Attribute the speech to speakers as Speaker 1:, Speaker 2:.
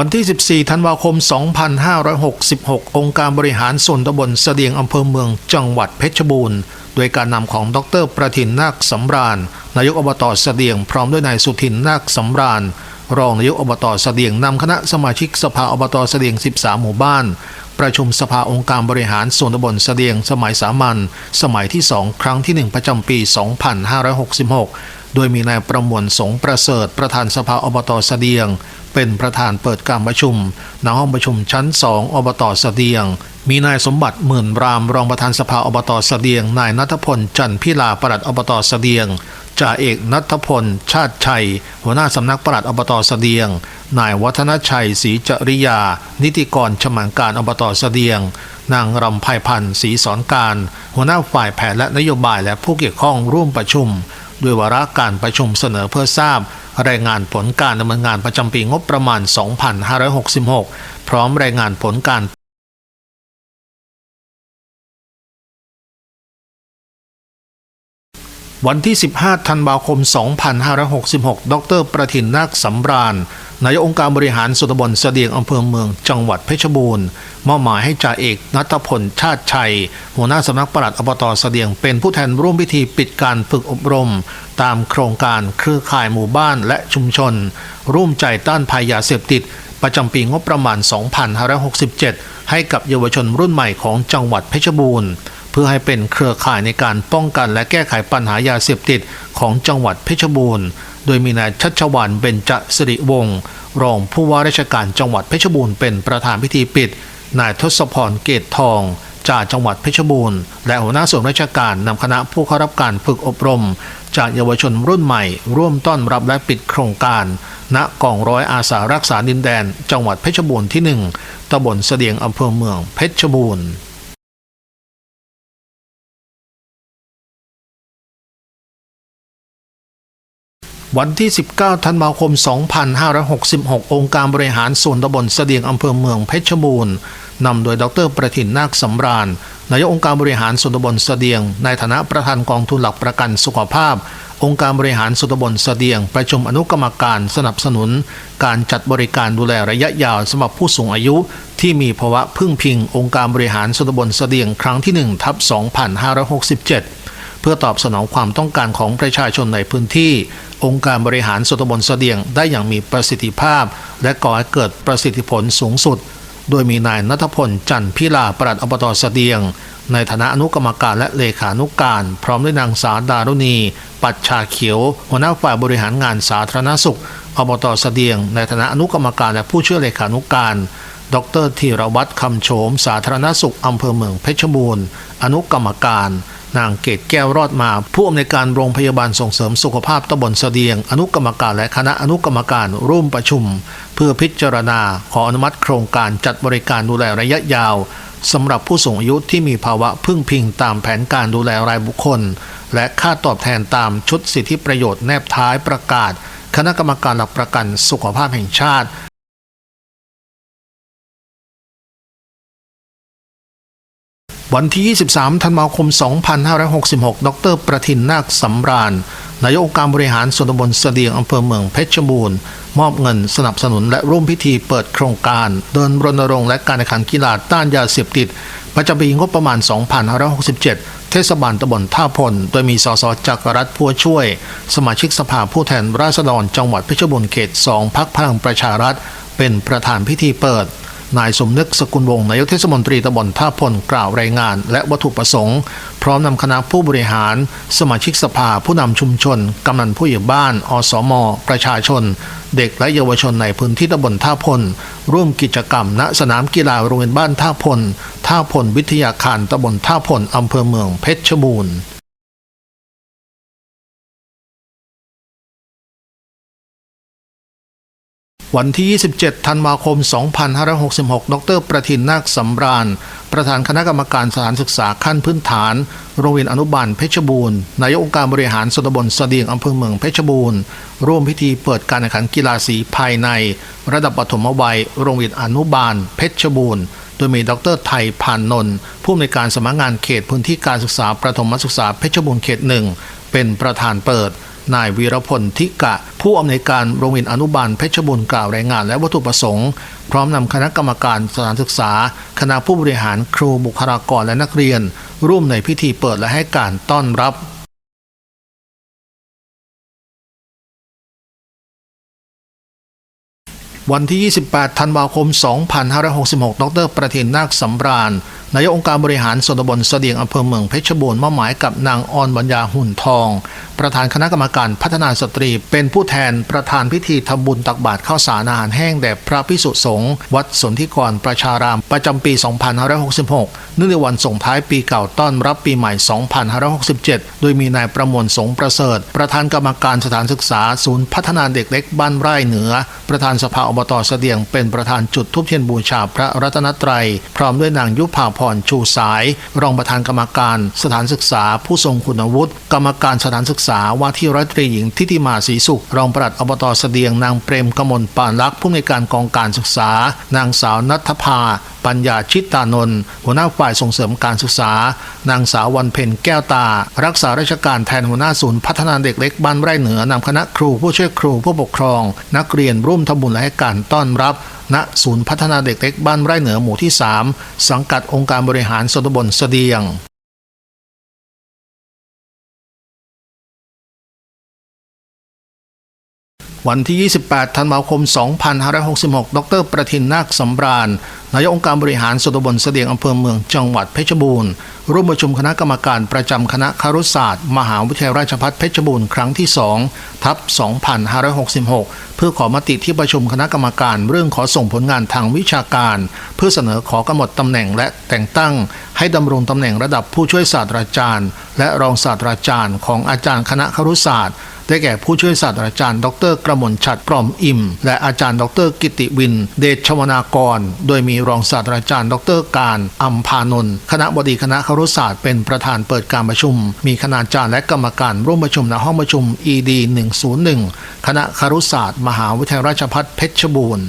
Speaker 1: วันที่ 14 ธันวาคม 2566 องค์การบริหารส่วนตำบลเสดียงอำเภอเมืองจังหวัดเพชรบูรณ์โดยการนำของดรประทินนาคสำราญ นายกอบตเสดียงพร้อมด้วยนายสุทินนาคสำราญ รองนายกอบตเสดียงนำคณะสมาชิกสภาอบตเสดียง 13 หมู่บ้าน ประชุมสภาองค์การบริหารส่วนตำบลเสดียง สมัยสามัญสมัยที่ 2 ครั้งที่ 1 ประจำปี 2566 โดยมีนายประมวลสงประเสริฐประธานสภาอบตเสดียง เป็นประธานเปิดการประชุมณห้องประชุมชั้น 2 อบตเสดียง มีนายสมบัติหมื่นรามรองประธานสภาอบตเสดียง นายนัทพลจันพิลาปลัดอบตเสดียงจ่าเอกนัทพล ชาติชัย หัวหน้าสำนักปลัดอบตเสดียง นายวัฒนชัยศรีจริยา นิติกรชมังการอบตเสดียง นางรำไพพันธ์ศรีสอนการ หัวหน้าฝ่ายแผนและนโยบายและผู้เกี่ยวข้องร่วมประชุม ด้วยวาระการประชุมเสนอเพื่อทราบ รายงานผลการดำเนินงานประจำปีงบประมาณ 2566 พร้อมรายงานผลการวันที่ 15 ธันวาคม 2566 ดร ประทินนาคสำราญ นายกองค์การบริหารส่วนตำบลเสดียงอำเภอเมืองจังหวัดเพชรบูรณ์มอบหมายให้จ่าเอกนัทพลชาติชัย หัวหน้าสำนักปลัดอบตเสดียงเป็นผู้แทนร่วมพิธีปิดการฝึกอบรม ตามโครงการเครือข่ายหมู่บ้านและชุมชน ร่วมใจต้านภัยยาเสพติด ประจำปีงบประมาณ 2567 ให้กับเยาวชนรุ่นใหม่ของจังหวัดเพชรบูรณ์ พื่อให้เป็นเครือข่ายในการป้องกันและแก้ไขปัญหายาเสพติดของจังหวัดเพชรบูรณ์ โดยมีนายชัชวานเบญจสิริวงศ์รองผู้ว่าราชการจังหวัดเพชรบูรณ์เป็นประธานพิธีปิด นายทศพรเกตทองจากจังหวัดเพชรบูรณ์และหัวหน้าส่วนราชการนำคณะผู้เข้ารับการฝึกอบรม จากเยาวชนรุ่นใหม่ ร่วมต้อนรับและปิดโครงการ ณกองร้อยอาสารักษาดินแดน จังหวัดเพชรบูรณ์ที่ 1ตำบลเสดียงอำเภอเมืองเพชรบูรณ์ วันที่ 19 ธันวาคม 2566 องค์การบริหารส่วนตำบลเสดียงอำเภอเมืองเพชรบูรณ์นำโดยดรประทินนาคสำราญ นายกองค์การบริหารส่วนตำบลเสดียง ในฐานะประธานกองทุนหลักประกันสุขภาพ องค์การบริหารส่วนตำบลเสดียง ประชุมอนุกรรมการสนับสนุน การจัดบริการดูแลระยะยาวสำหรับผู้สูงอายุ ที่มีภาวะพึ่งพิง องค์การบริหารส่วนตำบลเสดียงครั้งที่1ทับ2567 เพื่อตอบสนองความต้องการของประชาชนในพื้นที่ องค์การบริหารส่วนตำบลเสดียงได้อย่างมีประสิทธิภาพ และก่อให้เกิดประสิทธิผลสูงสุด โดยมีนายนัทพลจันพิลาปลัดอบตเสดียง ในฐานะอนุกรรมการและเลขานุการ พร้อมด้วยนางสาวดารุณี ปัจชาเขียวหัวหน้าฝ่ายบริหารงานสาธารณสุขอบตเสดียง ในฐานะอนุกรรมการและผู้ช่วยเลขานุการดรธีรวัตรคำโฉม สาธารณสุขอำเภอเมืองเพชรบูรณ์ อนุกรรมการ นางเกตแก้วรอดมา ผู้อำนวยการโรงพยาบาลส่งเสริมสุขภาพตำบลเสดียง อนุกรรมการและคณะอนุกรรมการร่วมประชุม เพื่อพิจารณาขออนุมัติโครงการจัดบริการดูแลระยะยาวสำหรับผู้สูงอายุที่มีภาวะพึ่งพิงตามแผนการดูแลรายบุคคล และค่าตอบแทนตามชุดสิทธิประโยชน์แนบท้ายประกาศ คณะกรรมการหลักประกันสุขภาพแห่งชาติ วันที่ 23 ธันวาคม 2566 ดร ประทินนาคสำราญ นายกองค์การบริหารส่วนตำบลเสดียงอำเภอเมืองเพชรบูรณ์ มอบเงินสนับสนุนและร่วมพิธีเปิดโครงการ เดินรณรงค์และการแข่งขันกีฬาต้านยาเสพติด ประจำปีงบประมาณ 2567 เทศบาลตำบลท่าพล โดยมีสสจักรรัฐพัวช่วย สมาชิกสภาผู้แทนราษฎรจังหวัดเพชรบูรณ์เขต 2 พักพลังประชารัฐ เป็นประธานพิธีเปิด นายสมนึกสกุลวงศ์นายกเทศมนตรีตำบลท่าพลกล่าวรายงาน และวัตถุประสงค์ พร้อมนำคณะผู้บริหาร สมาชิกสภาผู้นำชุมชน กำนันผู้ใหญ่บ้าน อสม ประชาชน เด็กและเยาวชนในพื้นที่ตำบลท่าพล ร่วมกิจกรรมณสนามกีฬาโรงเรียนบ้านท่าพล ท่าพลวิทยาคารตำบลท่าพลอำเภอเมืองเพชรบูรณ์ วันที่ 27 ธันวาคม 2566 ดร ประทินนาคสำราญ ประธานคณะกรรมการสถานศึกษาขั้นพื้นฐาน โรงเรียนอนุบาลเพชรบูรณ์ นายกองค์การบริหารส่วนตำบลเสดียงอำเภอเมืองเพชรบูรณ์ ร่วมพิธีเปิดการแข่งขันกีฬาสีภายใน ระดับปฐมวัย โรงเรียนอนุบาล เพชรบูรณ์ โดยมีดรไทยพานนนท์ผู้อำนวยการสำนักงานเขตพื้นที่การศึกษาประถมศึกษาเพชรบูรณ์เขตหนึ่งเป็นประธานเปิด นายวีรพลทิกะ ผู้อำนวยการโรงเรียนอนุบาลเพชรบูรณ์กล่าวรายงานและวัตถุประสงค์ พร้อมนำคณะกรรมการสถานศึกษา คณะผู้บริหารครูบุคลากรและนักเรียน ร่วมในพิธีเปิดและให้การต้อนรับวันที่ 28 ธันวาคม 2566 ดร ประเทนนาคสำราญนายกองค์การบริหารส่วนตำบลเสดียงอำเภอเมืองเพชรบูรณ์มอบหมายกับนางออนบัญญาหุ่นทอง ประธานคณะกรรมการพัฒนาสตรี เป็นผู้แทนประธานพิธีทำบุญตักบาตรข้าวสารอาหารแห้งแด่พระพิสุสงฆ์วัดสนธิกรประชาราม ประจำปี 2566เนื่องในวันส่งท้ายปีเก่าต้อนรับปีใหม่ 2567 โดยมีนายประมวลสงประเสริฐ ประธานกรรมการสถานศึกษา ศูนย์พัฒนาเด็กเล็กบ้านไร่เหนือ ประธานสภาอบตเสดียงเป็นประธานจุดทุบเทียนบูชาพระรัตนตรัย พร้อมด้วยนางยุพาพรชูสาย รองประธานกรรมการสถานศึกษาผู้ทรงคุณวุฒิกรรมการสถานศึกษาว่าที่ร้อยตรีหญิงทิติมาศรีสุข รองปลัดอบตเสดียงนางเปรมกมลปานลักษ์ผู้อำนการกองการศึกษา นางสาวนัทภา ปัญญาชิตตานนท์หัวหน้าฝ่ายส่งเสริมการศึกษา นางสาววันเพ็ญแก้วตา รักษาราชการแทนหัวหน้าศูนย์พัฒนาเด็กเล็กบ้านไร่เหนือนำคณะครูผู้ช่วยครูผู้ปกครอง นักเรียนร่วมทำบุญและให้การต้อนรับณศูนย์พัฒนาเด็กเล็กบ้านไร่เหนือหมู่ที่ 3 สังกัดองค์การบริหารส่วนตำบลเสดียง วันที่ 28 ธันวาคม 2566 ดร ประทินนาคสำราญ นายกองค์การบริหารส่วนตำบลเสดียงอำเภอเมืองจังหวัดเพชรบูรณ์ ร่วมประชุมคณะกรรมการประจำคณะคารุศาสตร์ มหาวิทยาลัยราชภัฏเพชรบูรณ์ครั้งที่ 2 ทับ 2566 เพื่อขอมติที่ประชุมคณะกรรมการเรื่องขอส่งผลงานทางวิชาการ เพื่อเสนอขอกำหนดตำแหน่งและแต่งตั้ง ให้ดำรงตำแหน่งระดับผู้ช่วยศาสตราจารย์ และรองศาสตราจารย์ของอาจารย์คณะคารุศาสตร์ ได้แก่ผู้ช่วยศาสตราจารย์ ดรกระมวลฉัตรปลอมอิ่ม และอาจารย์ดรกิติวิน เดชชวนากร โดยมีรองศาสตราจารย์ ดรการอัมพานนท์คณะบดีคณะครุศาสตร์เป็นประธานเปิดการประชุม มีคณาจารย์และกรรมการร่วมประชุมในห้องประชุม ED 101คณะครุศาสตร์ มหาวิทยาลัยราชภัฏเพชรบูรณ์